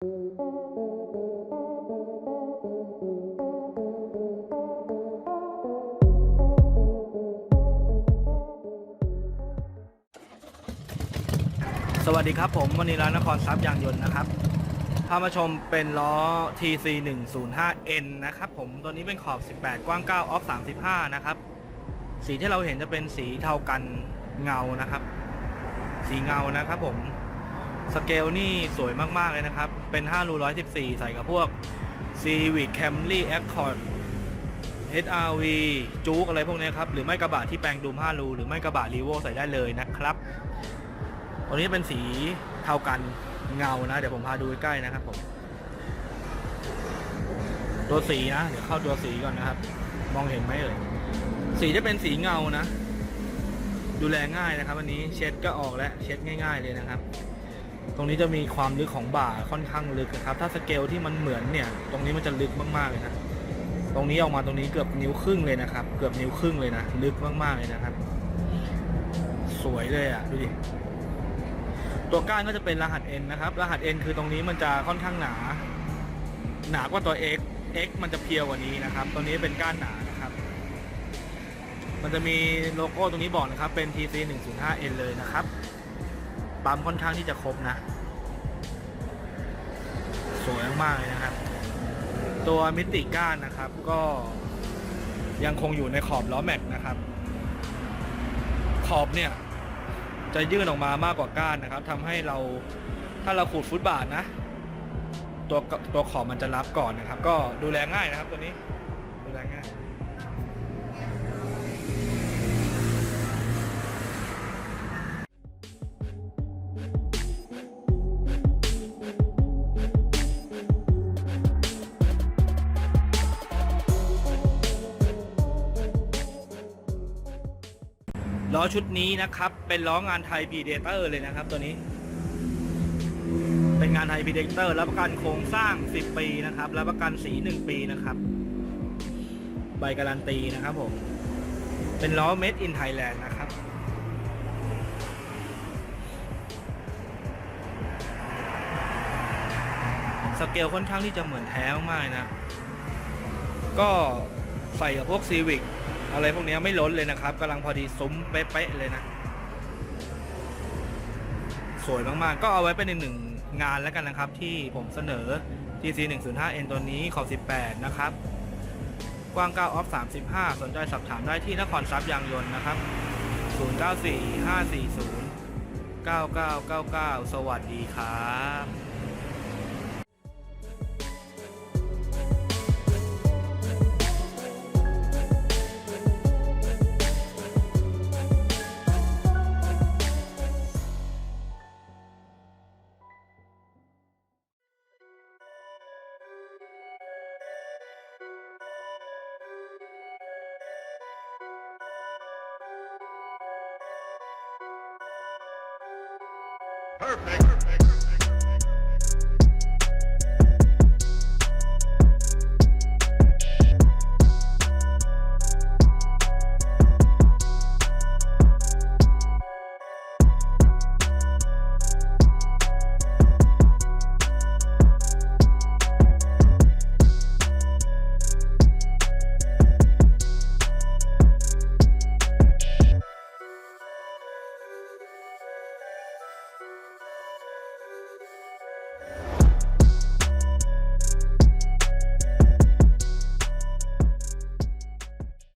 สวัสดีครับผมวันนี้ร้านนครทรัพย์ยางยนต์นะครับพามาชมเป็นล้อ TC 1 0 5 N นะครับผมตัวนี้เป็นขอบ 18 กว้าง 9 ออฟ 35 นะครับ สีที่เราเห็นจะเป็นสีเทากันเงานะครับ สีเงานะครับผม สเกลนี่สวยมาก ๆ เลยนะครับ เป็น5รู114 ใส่กับพวก Civic Camry Accord HRV จู๊กอะไรพวกนี้ครับ หรือไม่กระบะที่แปลงดูม5รูหรือไม่กระบะรีโวใส่ได้เลยนะครับ ตัวนี้เป็นสีเทากันเงานะ เดี๋ยวผมพาดูใกล้ๆนะครับผม ตัวสีนะ เดี๋ยวเข้าตัวสีก่อนนะครับ มองเห็นไหมเอ่ย สีจะเป็นสีเงานะ ดูแลง่ายนะครับ อันนี้เช็ดก็ออกแล้วเช็ดง่าย ๆเลยนะครับ รงนี้จะมีความลึกของบ่าค่อนข้างลึกนะครับ ถ้าสเกลที่มันเหมือนเนี่ย ตรงนี้มันจะลึกมากๆเลยนะ ตรงนี้ออกมาตรงนี้เกือบนิ้วครึ่งเลยนะครับ เกือบนิ้วครึ่งเลยนะ ลึกมากๆเลยนะครับ สวยเลยอะดูดิ ตัวก้านก็จะเป็นรหัส N นะครับ รหัส N คือตรงนี้มันจะค่อนข้างหนา หนากว่าตัว X X มันจะเพียวกว่านี้นะครับ ตัวนี้เป็นก้านหนานะครับ มันจะมีโลโก้ตรงนี้บอกนะครับ เป็น TC 105 N เลยนะครับ ปั๊มค่อนข้างที่จะครบนะ สวยมากๆเลยนะครับ ตัวมิติก้านนะครับก็ยังคงอยู่ในขอบล้อแม็กนะครับ ขอบเนี่ยจะยื่นออกมามากกว่าก้านนะครับทำให้เราถ้าเราขูดฟุตบาทนะ ตัวตัวขอบมันจะรับก่อนนะครับ ก็ดูแลง่ายนะครับตัวนี้ดูแลง่าย ล้อชุดนี้นะครับ เป็นล้องานไทยพีเดเตอร์เลยนะครับ ตัวนี้ เป็นงานไทยพีเดเตอร์รับประกันโครงสร้าง 10 ปีนะครับรับประกันสี 1 ปีนะครับ ใบการันตีนะครับผม เป็นล้อ Made in Thailand นะครับสเกลค่อนข้างที่จะเหมือนแท้มากๆนะ ก็ใส่กับพวกซีวิก อะไรพวกนี้ไม่ล้นเลยนะครับกำลังพอดีซุ้มเป๊ะๆเลยนะ สวยมากๆ ก็เอาไว้เป็นอีกหนึ่งงานแล้วกันนะครับ ที่ผมเสนอ GC 105N ตัวนี้ขอบ 18 นะครับ กว้าง 9 ออฟ 35 สนใจสอบถามได้ที่นครทรัพย์ยางยนต์นะครับ 094 540 9999 สวัสดีครับ Perfect. Perfect.